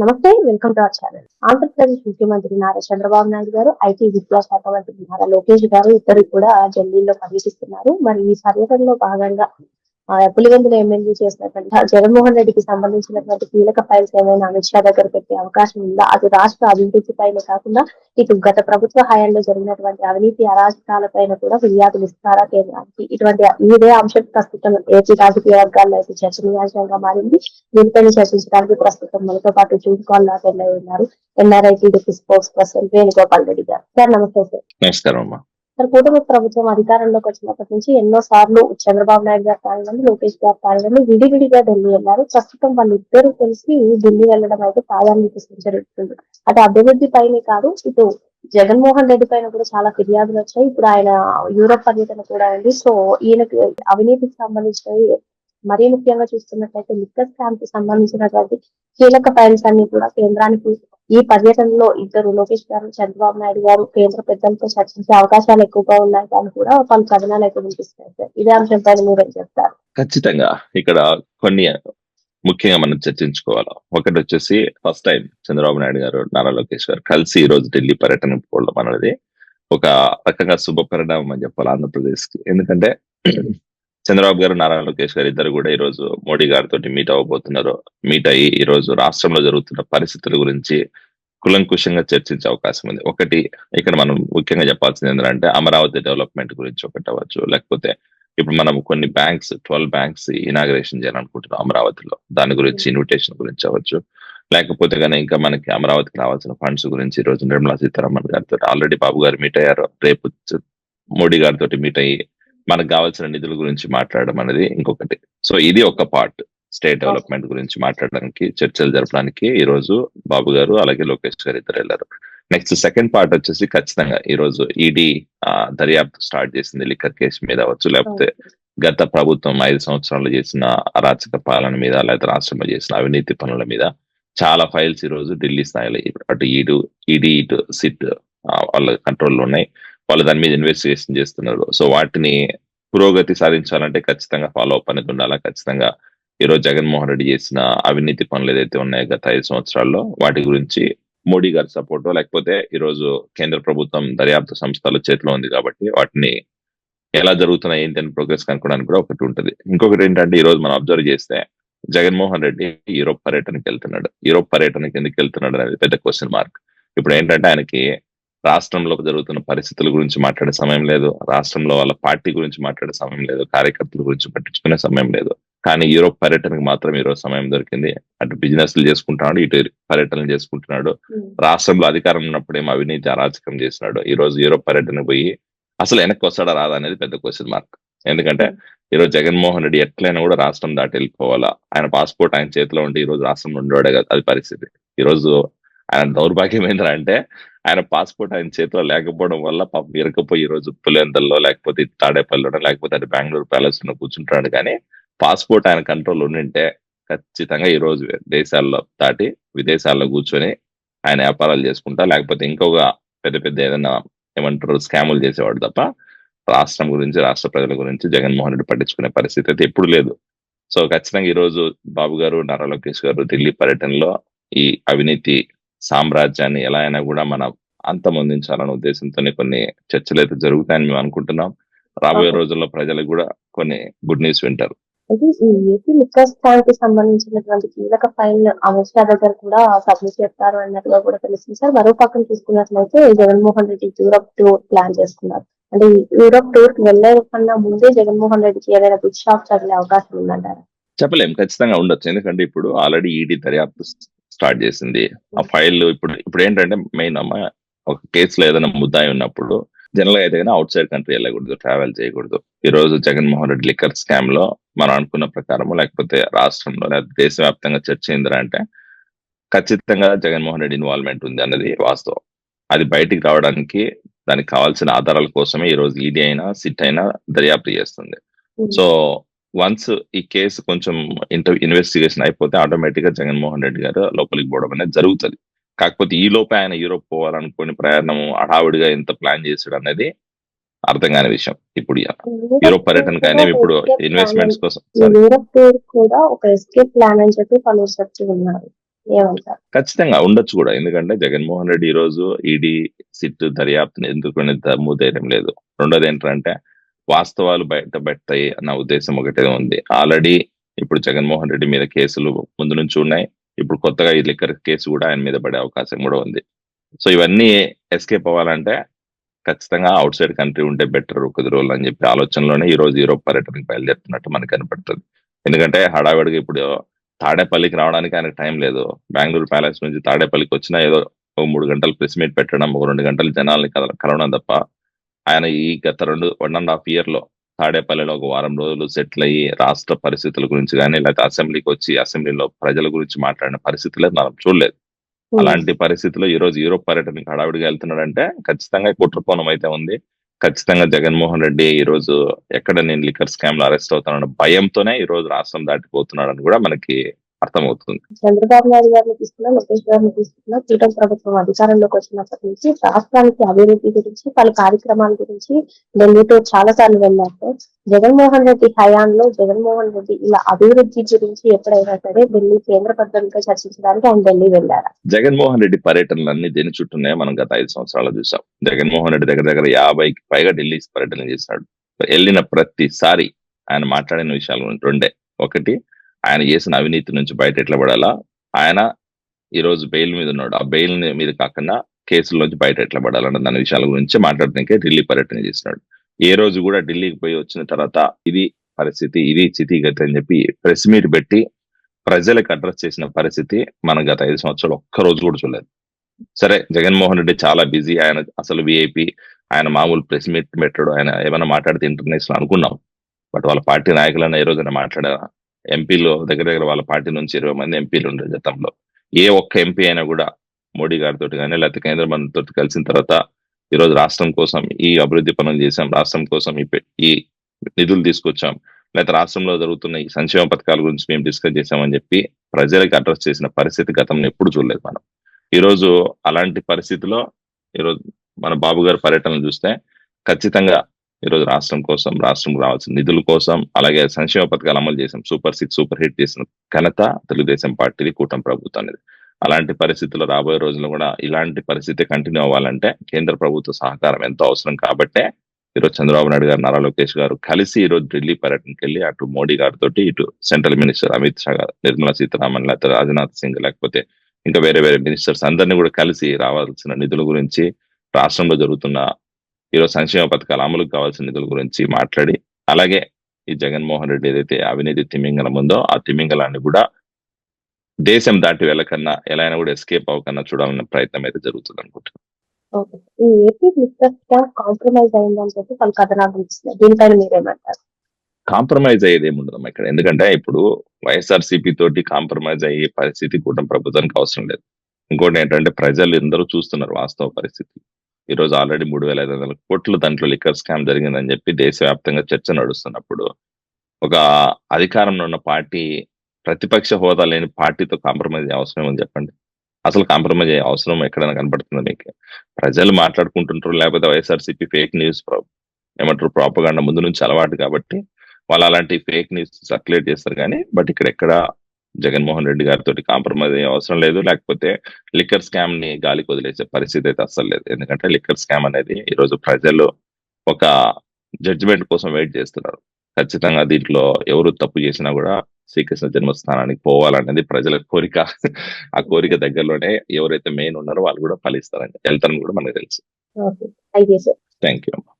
నమస్తే welcome to our channel. Andhra Pradesh ముఖ్యమంత్రి నారా చంద్రబాబు నాయుడు గారు ఐటీ విద్యాశాఖ మంత్రి నారా లోకేష్ గారు ఇద్దరు కూడా ఢిల్లీలో పర్యటిస్తున్నారు. మరి ఈ పర్యటనలో భాగంగా పులివెందుల ఎమ్మెల్యే చేసినటువంటి జగన్మోహన్ రెడ్డికి సంబంధించినటువంటి కీలక ఫైల్స్ ఏమైనా అమిత్ షా దగ్గర పెట్టే అవకాశం ఉందా? అది రాష్ట్ర అభివృద్ధి పైన కాకుండా ఇటు గత ప్రభుత్వ హయాంలో జరిగినటువంటి అవినీతి అరాజకాలపైన కూడా ఫిర్యాదులు ఇస్తారా కేంద్రానికి? ఇటువంటి ఇదే అంశం ప్రస్తుతం ఏపీ రాజకీయ వర్గాల్లో అయితే చర్చనీయాంశంగా మారింది. దీనిపైన చర్చించడానికి ప్రస్తుతం మనతో పాటు జూన్ కాల్ అటెండ్ ఉన్నారు. NRI TDP sports person Venugopal Reddy garu. Sir నమస్తే సార్. నమస్కారం అమ్మా. సార్ కూటమి ప్రభుత్వం అధికారంలోకి వచ్చినప్పటి నుంచి ఎన్నో సార్లు చంద్రబాబు నాయుడు గారు కానివ్వండి లోకేష్ గారు కానివ్వండి విడివిడిగా ఢిల్లీ వెళ్ళారు. ప్రస్తుతం వాళ్ళిద్దరూ కలిసి ఢిల్లీ వెళ్ళడం అయితే ప్రాధాన్యత సంచరిస్తుంది అటు అభివృద్ధి పైనే కాదు ఇటు జగన్మోహన్ రెడ్డి పైన కూడా చాలా ఫిర్యాదులు వచ్చాయి. ఇప్పుడు ఆయన యూరోప్ పర్యటన కూడా ఉంది సో ఈయనకి అవినీతికి సంబంధించినవి మరీ ముఖ్యంగా చూస్తున్నట్లయితే లిక్కర్ స్కామ్కి సంబంధించినటువంటి కీలక ఫైల్స్ అన్ని కూడా కేంద్రానికి ఈ పర్యటనలో ఇద్దరు లోకేష్ గారు చంద్రబాబు నాయుడు గారు కేంద్ర పెద్దలతో చర్చించే అవకాశాలు ఎక్కువగా ఉన్నాయి కానీ కూడా పలు కథనాలు అయితే వినిపిస్తున్నాయి సార్. ఇదే అంశంపై మీరేం చెప్తారు ఖచ్చితంగా ఇక్కడ కొన్ని ముఖ్యంగా మనం చర్చించుకోవాలి. ఒకటి వచ్చేసి ఫస్ట్ టైం చంద్రబాబు నాయుడు గారు నారా లోకేష్ గారు కలిసి ఈ రోజు ఢిల్లీ పర్యటన పోవడం అనేది ఒక రకంగా శుభ పరిణామం అని చెప్పాలి ఆంధ్రప్రదేశ్కి ఎందుకంటే చంద్రబాబు గారు నారా లోకేష్ గారు ఇద్దరు కూడా ఈ రోజు మోడీ గారితో మీట్ అవ్వబోతున్నారు. మీట్ అయ్యి ఈ రోజు రాష్ట్రంలో జరుగుతున్న పరిస్థితుల గురించి కులంకుశంగా చర్చించే అవకాశం ఉంది. ఒకటి ఇక్కడ మనం ముఖ్యంగా చెప్పాల్సింది ఏంటంటే అమరావతి డెవలప్మెంట్ గురించి ఒకటి అవ్వచ్చు. లేకపోతే ఇప్పుడు మనం కొన్ని బ్యాంక్స్ ట్వెల్వ్ బ్యాంక్స్ ఇనాగ్రేషన్ చేయాలనుకుంటున్నాం అమరావతిలో. దాని గురించి ఇన్విటేషన్ గురించి అవ్వచ్చు. లేకపోతే కనుక ఇంకా మనకి అమరావతికి రావాల్సిన ఫండ్స్ గురించి ఈ రోజు నిర్మలా సీతారామన్ గారితో ఆల్రెడీ బాబు గారు మీట్ అయ్యారు. రేపు మోడీ గారితో మీట్ అయ్యి మనకు కావాల్సిన నిధుల గురించి మాట్లాడడం అనేది ఇంకొకటి. సో ఇది ఒక పార్ట్ స్టేట్ డెవలప్మెంట్ గురించి మాట్లాడడానికి చర్చలు జరపడానికి ఈ రోజు బాబు గారు అలాగే లోకేష్ గారు ఇద్దరు వెళ్ళారు. నెక్స్ట్ సెకండ్ పార్ట్ వచ్చేసి ఖచ్చితంగా ఈ రోజు ఈడీ దర్యాప్తు స్టార్ట్ చేసింది లిక్కర్ కేసు మీద అవ్వచ్చు లేకపోతే గత ప్రభుత్వం ఐదు సంవత్సరాలు చేసిన అరాచక పాలన మీద లేదా రాష్ట్రంలో చేసిన అవినీతి పనుల మీద చాలా ఫైల్స్ ఈ రోజు ఢిల్లీ స్థాయిలో అటు ఈడు ఈడీ ఇటు సిట్ వాళ్ళ కంట్రోల్లో ఉన్నాయి. వాళ్ళు దాని మీద ఇన్వెస్టిగేషన్ చేస్తున్నారు. సో వాటిని పురోగతి సాధించాలంటే ఖచ్చితంగా ఫాలో అప్ అనేది ఉండాలా? ఖచ్చితంగా ఈ రోజు జగన్మోహన్ రెడ్డి చేసిన అవినీతి పనులు ఏదైతే ఉన్నాయో గత ఐదు సంవత్సరాల్లో వాటి గురించి మోడీ గారి సపోర్ట్ లేకపోతే ఈ రోజు కేంద్ర ప్రభుత్వం దర్యాప్తు సంస్థల చేతిలో ఉంది కాబట్టి వాటిని ఎలా జరుగుతున్నాయి ఏంటి అని ప్రోగ్రెస్ కనుక్కోవడానికి కూడా ఒకటి ఉంటుంది. ఇంకొకటి ఏంటంటే ఈ రోజు మనం అబ్జర్వ్ చేస్తే జగన్మోహన్ రెడ్డి యూరోప్ పర్యటనకి వెళ్తున్నాడు. యూరోప్ పర్యటనకి ఎందుకు వెళ్తున్నాడు అనేది పెద్ద క్వశ్చన్ మార్క్ ఇప్పుడు ఏంటంటే ఆయనకి రాష్ట్రంలో జరుగుతున్న పరిస్థితుల గురించి మాట్లాడే సమయం లేదు. రాష్ట్రంలో వాళ్ళ పార్టీ గురించి మాట్లాడే సమయం లేదు. కార్యకర్తల గురించి పట్టించుకునే సమయం లేదు. కానీ యూరోప్ పర్యటనకు మాత్రం ఈ రోజు సమయం దొరికింది. అటు బిజినెస్లు చేసుకుంటున్నాడు ఇటు పర్యటనలు చేసుకుంటున్నాడు. రాష్ట్రంలో అధికారం ఉన్నప్పుడు ఏమో అవినీతి అరాచకం చేసినాడు. ఈ రోజు యూరోప్ పర్యటన పోయి అసలు వెనక్కి వస్తాడా రాదా అనేది పెద్ద క్వశ్చన్ మార్క్ ఎందుకంటే ఈ రోజు జగన్మోహన్ రెడ్డి ఎట్లయినా కూడా రాష్ట్రం దాటి వెళ్ళిపోవాలా? ఆయన పాస్పోర్ట్ ఆయన చేతిలో ఉంటే ఈ రోజు రాష్ట్రంలో ఉండేవాడే కదా. అది పరిస్థితి. ఈ రోజు ఆయన దౌర్భాగ్యం ఏంటంటే ఆయన పాస్పోర్ట్ ఆయన చేతిలో లేకపోవడం వల్ల పాపం ఇరకపోయి ఈ రోజు పులేందల్లో లేకపోతే తాడేపల్లిలోనో తాడేపల్లిలో లేకపోతే అది బెంగళూరు ప్యాలెస్లో కూర్చుంటున్నాడు కానీ పాస్పోర్ట్ ఆయన కంట్రోల్ ఉండింటే ఖచ్చితంగా ఈ రోజు దేశాల్లో దాటి విదేశాల్లో కూర్చొని ఆయన వ్యాపారాలు చేసుకుంటా లేకపోతే ఇంకొక పెద్ద పెద్ద ఏదైనా ఏమంటారు స్కాములు చేసేవాడు తప్ప రాష్ట్రం గురించి రాష్ట్ర ప్రజల గురించి జగన్మోహన్ రెడ్డి పట్టించుకునే పరిస్థితి అయితే ఎప్పుడు లేదు. సో ఖచ్చితంగా ఈ రోజు బాబు గారు నారా లోకేష్ గారు ఢిల్లీ పర్యటనలో ఈ అవినీతి సామ్రాజ్యాన్ని ఎలా అయినా కూడా మన అంతమొందించాలనే ఉద్దేశంతోనే కొన్ని చర్చలు అయితే జరుగుతాయని మేము అనుకుంటున్నాం. రాబోయే. రోజుల్లో ప్రజలకు కూడా కొన్ని గుడ్ న్యూస్ వింటారు. అయితే ఈ ఏపీ లిక్కర్ స్కామ్కి సంబంధించినటువంటి కీలక ఫైల్ అమిత్ షా దగ్గర కూడా సబ్మిట్ చేస్తారు అన్నట్టుగా కూడా తెలిసింది సార్. మరో పక్కన చూసుకున్నట్లయితే Jaganmohan Reddy Europe tour plan చేసుకున్నారు అంటే యూరోప్ టూర్కి వెళ్ళే కన్నా ముందే జగన్మోహన్ రెడ్డికి ఏదైనా బిగ్ షాప్ తగిలే అవకాశం ఉందంటారా? చెప్పలేం. ఖచ్చితంగా ఉండొచ్చు. ఎందుకంటే ఇప్పుడు ఆల్రెడీ ఈడీ దర్యాప్తు స్టార్ట్ చేసింది. ఆ ఫైల్ ఇప్పుడు ఇప్పుడు ఏంటంటే మెయిన్ అమ్మ ఒక కేసులో ఏదైనా ముద్దాయి ఉన్నప్పుడు జనరల్గా అయితే అవుట్ సైడ్ కంట్రీ వెళ్ళకూడదు ట్రావెల్ చేయకూడదు. ఈ రోజు జగన్మోహన్ రెడ్డి లిక్కర్ స్కామ్లో మనం అనుకున్న ప్రకారం లేకపోతే రాష్ట్రంలో లేదా దేశవ్యాప్తంగా చర్చ ఏంటంటే ఖచ్చితంగా జగన్మోహన్ రెడ్డి ఇన్వాల్వ్మెంట్ ఉంది అన్నది వాస్తవం. అది బయటికి రావడానికి దానికి కావాల్సిన ఆధారాల కోసమే ఈ రోజు ఈడీ అయినా సిట్ అయినా దర్యాప్తు చేస్తుంది. సో వన్స్ ఈ కేసు కొంచెం ఇంటర్ ఇన్వెస్టిగేషన్ అయిపోతే ఆటోమేటిక్గా జగన్మోహన్ రెడ్డి గారు లోపలికి పోవడం అనేది జరుగుతుంది. కాకపోతే ఈ లోపే ఆయన యూరోప్ పోవాలనుకుని ప్రయాణం హడావుడిగా ఎంత ప్లాన్ చేసాడు అనేది అర్థం కాని విషయం. ఇప్పుడు. యూరోప్ పర్యటనకు ఆయన ఇప్పుడు ఇన్వెస్ట్మెంట్స్ కోసం ఈ యూరోప్ టూర్ కూడా ఒక ఎస్కేప్ ప్లాన్ అని చెప్పి పలువురు చెప్తూ ఉన్నారు ఏమంటారు? ఖచ్చితంగా ఉండొచ్చు కూడా. ఎందుకంటే జగన్మోహన్ రెడ్డి ఈ రోజు ఈడీ సిట్ దర్యాప్తుని ఎందుకునే దమ్ము ధైర్యం లేదు. రెండోది ఏంటంటే వాస్తవాలు బయట పెడతాయి అన్న ఉద్దేశం ఒకటే ఉంది. ఆల్రెడీ ఇప్పుడు జగన్మోహన్ రెడ్డి మీద కేసులు ముందు నుంచి ఉన్నాయి. ఇప్పుడు కొత్తగా ఈ లిక్కర్ కేసు కూడా ఆయన మీద పడే అవకాశం కూడా ఉంది. సో ఇవన్నీ ఎస్కేప్ అవ్వాలంటే ఖచ్చితంగా అవుట్ సైడ్ కంట్రీ ఉంటే బెటర్ కొద్ది రోజులు అని చెప్పి ఆలోచనలోనే ఈ రోజు యూరోప్ పర్యటనకు బయలుదేరుతున్నట్టు మనకు కనపడుతుంది. ఎందుకంటే హడావిడిగా ఇప్పుడు తాడేపల్లికి రావడానికి ఆయనకు టైం లేదు. బెంగళూరు ప్యాలెస్ నుంచి తాడేపల్లికి వచ్చినా ఏదో ఒక మూడు గంటలు ప్రెస్ మీట్ పెట్టడం ఒక రెండు గంటలు జనాల్ని కల- కలవడం తప్ప ఆయన ఈ గత రెండు వన్ అండ్ హాఫ్ ఇయర్లో తాడేపల్లిలో ఒక వారం రోజులు సెటిల్ అయ్యి రాష్ట్ర పరిస్థితుల గురించి కానీ లేకపోతే అసెంబ్లీకి వచ్చి అసెంబ్లీలో ప్రజల గురించి మాట్లాడిన పరిస్థితులే మనం చూడలేదు. అలాంటి పరిస్థితిలో ఈ రోజు యూరోప్ పర్యటనకి హడావిడిగా వెళ్తున్నాడంటే ఖచ్చితంగా కుట్రకోణం అయితే ఉంది. ఖచ్చితంగా జగన్మోహన్ రెడ్డి ఈ రోజు ఎక్కడ నేను లిక్కర్ స్కామ్లో అరెస్ట్ అవుతానన్న భయంతోనే ఈ రోజు రాష్ట్రం దాటిపోతున్నాడని కూడా మనకి అర్థమవుతుంది. చంద్రబాబు నాయుడు గారిని తీసుకున్నా లోకేష్ గారిని తీసుకున్నా కూటమి ప్రభుత్వం అధికారంలోకి వచ్చినప్పటి నుంచి రాష్ట్రానికి అభివృద్ధి గురించి పలు కార్యక్రమాల గురించి ఢిల్లీతో చాలా సార్లు వెళ్ళారు. జగన్మోహన్ రెడ్డి హయాంలో జగన్మోహన్ రెడ్డి ఇలా అభివృద్ధి గురించి ఎప్పుడైనా సరే ఢిల్లీ కేంద్ర పద్ధతిగా చర్చించడానికి ఆయన ఢిల్లీ వెళ్ళారా? జగన్మోహన్ రెడ్డి పర్యటనలన్నీ దేని చుట్టూనే మనం గత ఐదు సంవత్సరాలు చూసాం. జగన్మోహన్ రెడ్డి దగ్గర దగ్గర యాభైకి పైగా ఢిల్లీ పర్యటన చేశాడు. వెళ్ళిన ప్రతిసారి ఆయన మాట్లాడిన విషయాలు రెండే. ఒకటి ఆయన చేసిన అవినీతి నుంచి బయట ఎట్లా పడాలా ఆయన ఈ రోజు బెయిల్ మీద ఉన్నాడు ఆ బెయిల్ మీద కాకుండా కేసుల నుంచి బయట ఎట్లా పడాలన్న దాని విషయాల గురించి మాట్లాడడానికి ఢిల్లీ పర్యటన చేసినాడు. ఏ రోజు కూడా ఢిల్లీకి పోయి వచ్చిన తర్వాత ఇది పరిస్థితి ఇది స్థితిగతి అని చెప్పి ప్రెస్ మీట్ పెట్టి ప్రజలకు అడ్రస్ చేసిన పరిస్థితి మనం గత ఐదు సంవత్సరాలు ఒక్క రోజు కూడా చూడలేదు. సరే జగన్మోహన్ రెడ్డి చాలా బిజీ. ఆయన అసలు విఐపి ఆయన మామూలు ప్రెస్ మీట్ పెట్టాడు. ఆయన ఏమైనా మాట్లాడితే ఇంటర్నేషనల్ అనుకున్నాం. బట్ వాళ్ళ పార్టీ నాయకులైనా ఏ రోజైనా మాట్లాడారా? ఎంపీలో దగ్గర దగ్గర వాళ్ళ పార్టీ నుంచి ఇరవై మంది ఎంపీలు ఉండరు గతంలో. ఏ ఒక్క ఎంపీ అయినా కూడా మోడీ గారితో కానీ లేకపోతే కేంద్ర మంత్రితో కలిసిన తర్వాత ఈ రోజు రాష్ట్రం కోసం ఈ అభివృద్ధి పనులు చేశాం రాష్ట్రం కోసం ఈ ఈ నిధులు తీసుకొచ్చాం లేకపోతే రాష్ట్రంలో జరుగుతున్న ఈ సంక్షేమ పథకాల గురించి మేము డిస్కస్ చేశామని చెప్పి ప్రజలకు అడ్రస్ చేసిన పరిస్థితి గతంలో ఎప్పుడు చూడలేదు మనం. ఈ రోజు అలాంటి పరిస్థితిలో ఈరోజు మన బాబు గారి పర్యటనలు చూస్తే ఖచ్చితంగా ఈరోజు రాష్ట్రం కోసం రాష్ట్రం రావాల్సిన నిధుల కోసం అలాగే సంక్షేమ పథకాలు అమలు చేసాం సూపర్ సిక్స్ సూపర్ హిట్ చేసిన ఘనత తెలుగుదేశం పార్టీది కూటమి ప్రభుత్వం అనేది అలాంటి పరిస్థితుల్లో రాబోయే రోజుల్లో కూడా ఇలాంటి పరిస్థితి కంటిన్యూ అవ్వాలంటే కేంద్ర ప్రభుత్వ సహకారం ఎంతో అవసరం కాబట్టే ఈరోజు చంద్రబాబు నాయుడు గారు నారా లోకేష్ గారు కలిసి ఈ రోజు ఢిల్లీ పర్యటనకి వెళ్ళి అటు మోడీ గారితో ఇటు సెంట్రల్ మినిస్టర్ అమిత్ షా గారు నిర్మలా సీతారామన్ లేకపోతే రాజ్నాథ్ సింగ్ లేకపోతే ఇంకా వేరే వేరే మినిస్టర్స్ అందరినీ కూడా కలిసి రావాల్సిన నిధుల గురించి రాష్ట్రంలో జరుగుతున్న ఈరోజు సంక్షేమ పథకాల అమలుకు కావాల్సిన నిధుల గురించి మాట్లాడి అలాగే ఈ జగన్మోహన్ రెడ్డి ఏదైతే అవినీతి తిమింగలం ఉందో ఆ తిమింగలాన్ని కూడా దేశం దాటి వెళ్ళకన్నా ఎలా అయినా కూడా ఎస్కేప్ అవ్వకన్నా చూడాలన్న ప్రయత్నం అయితే జరుగుతుంది అనుకుంటున్నాను. ఈ ఏపీ కాంప్రమైజ్ అయిందని చెప్పి పలు కథనాలు వినిపిస్తున్నాయి. దీనిపైన మీరేమంటారు? కాంప్రమైజ్ అయ్యేది ఏముండదు ఇక్కడ. ఎందుకంటే ఇప్పుడు వైఎస్ఆర్సీపీ తోటి కాంప్రమైజ్ అయ్యే పరిస్థితి కూటమి ప్రభుత్వానికి అవసరం లేదు. ఇంకోటి ఏంటంటే ప్రజలు అందరూ చూస్తున్నారు వాస్తవ పరిస్థితి. ఈ రోజు ఆల్రెడీ మూడు వేల ఐదు వందల కోట్లు దాంట్లో లిక్కర్ స్కామ్ జరిగిందని చెప్పి దేశవ్యాప్తంగా చర్చ నడుస్తున్నప్పుడు ఒక అధికారంలో ఉన్న పార్టీ ప్రతిపక్ష హోదా లేని పార్టీతో కాంప్రమైజ్ అవసరం అని చెప్పండి? అసలు కాంప్రమైజ్ అయ్యే అవసరం ఎక్కడైనా కనపడుతుంది మీకు? ప్రజలు మాట్లాడుకుంటుంటారు లేకపోతే వైఎస్ఆర్సీపీ ఫేక్ న్యూస్ ఏమంటారు ప్రాపగాండ ముందు నుంచి అలవాటు కాబట్టి వాళ్ళు అలాంటి ఫేక్ న్యూస్ సర్క్యులేట్ చేస్తారు కానీ బట్ ఇక్కడ ఎక్కడ జగన్మోహన్ రెడ్డి గారితో కాంప్రమైజ్ అయ్యే అవసరం లేదు. లేకపోతే లిక్కర్ స్కామ్ని గాలికి వదిలేసే పరిస్థితి అయితే అస్సలు లేదు. ఎందుకంటే లిక్కర్ స్కామ్ అనేది ఈ రోజు ప్రజలు ఒక జడ్జిమెంట్ కోసం వెయిట్ చేస్తున్నారు. ఖచ్చితంగా దీంట్లో ఎవరు తప్పు చేసినా కూడా శ్రీకృష్ణ జన్మస్థానానికి పోవాలనేది ప్రజల కోరిక. ఆ కోరిక దగ్గరలోనే ఎవరైతే మెయిన్ ఉన్నారో వాళ్ళు కూడా ఫలిస్తారని. వెళ్తారని కూడా మనకు తెలుసు. Thank you